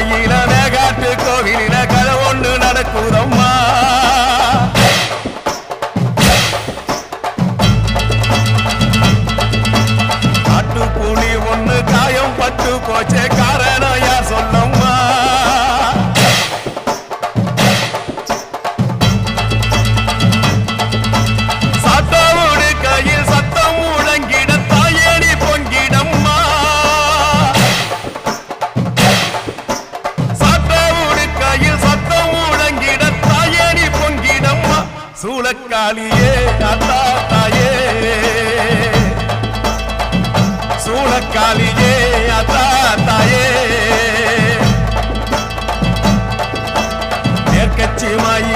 மேற்கச்சி மயில மேகாட்டு கோவிலில கதை ஒன்று நடக்குதம்மா. காட்டு புலி ஒண்ணு காயம் பட்டு போச்சே கார சூளக்காளியே அத்தா தாயே சூளக்காளியே அத்தா தாயே மேற்கச்சி மாய்